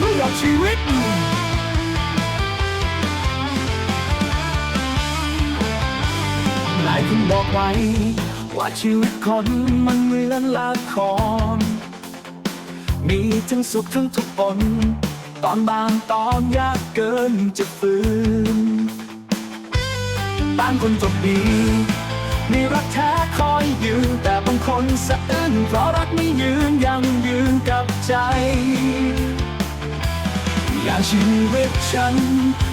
เพื่อชีวิต หลายคนบอกไว้ ว่าชีวิตคนมันเหมือนละคร มีทั้งสุขทั้งทุกข์ปนตอนบางตอนยากเกินจะฝืนบางคนจบดีมีรักแท้คอยยืนแต่บางคนสะอื้นเพราะรักไม่ยืนยังยืนกับใจ อย่างชีวิตฉัน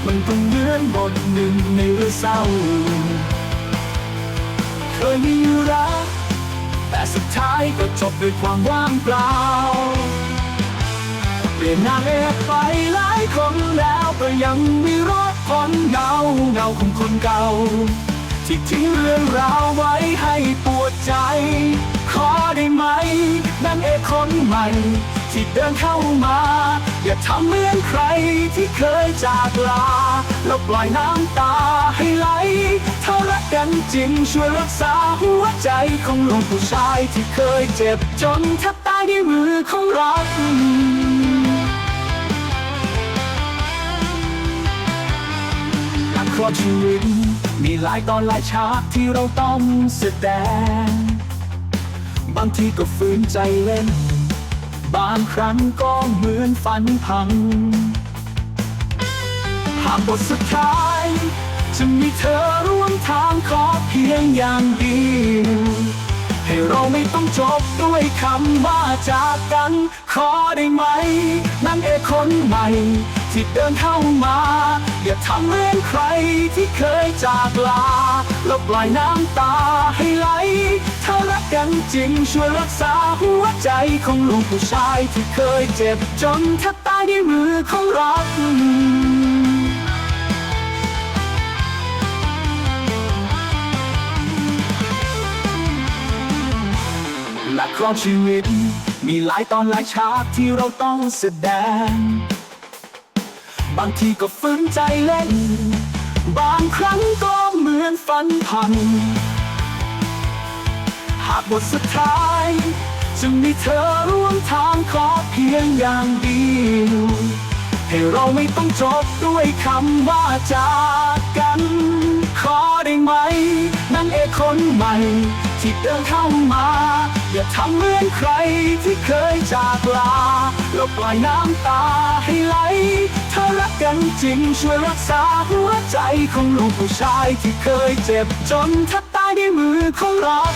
มันก็เหมือนบทหนึ่งในเรื่องเศร้าเคยมีรักแต่สุดท้ายก็จบด้วยความว่างเปล่า เปลี่ยนนางเอกไปหลายคนแล้วก็ยังมีรถคนเงาเงาของคนเก่า ที่ทิ้งเรื่องราวไว้ให้ปวดใจ ขอได้ไหมนางเอกคนใหม่ ที่เดินเข้ามา อย่าทำเหมือนใครที่เคยจากลา แล้วปล่อยน้ำตาให้ไหล ถ้ารักกันจริงช่วยรักษาหัวใจของลูกผู้ชายที่เคยเจ็บจนแทบตายด้วยมือของรักการครอบชีวิตมีหลายตอนหลายฉากที่เราต้องแสดง บางทีก็ฝืนใจเล่น บางครั้งก็เหมือนฝันพัง หากบทสุดท้าย จะมีเธอร่วมทางขอเพียงอย่างเดียวให้เราไม่ต้องจบด้วยคำว่าจากกัน ขอได้ไหมนางเอกคนใหม่ ที่เดินเข้ามา อย่าทำเหมือนใครที่เคยจากลาแล้วปล่อยน้ำตาให้ไหล นจริงช่วยรักษาหัวใจของลูกผู้ชายที่เคยเจ็บจนแทบตายด้วยมือของรักและครองชีวิต มีหลายตอนหลายฉากที่เราต้องแสดง บางทีก็ฝืนใจเล่น บางครั้งก็เหมือนฝันพัน หากบทสุดท้าย จะมีเธอร่วมทางขอเพียงอย่างเดียวให้เราไม่ต้องจบด้วยคำว่าจากกัน ขอได้ไหม นั่งเอกคนใหม่ ที่เดินเข้ามา อย่าทำเหมือนใครที่เคยจากลาแล้วปล่อยน้ำตาให้ไหล ถ้ารักกันจริงช่วยรักษาหัวใจของลูกผู้ชายที่เคยเจ็บจนทับตายในมือของรัก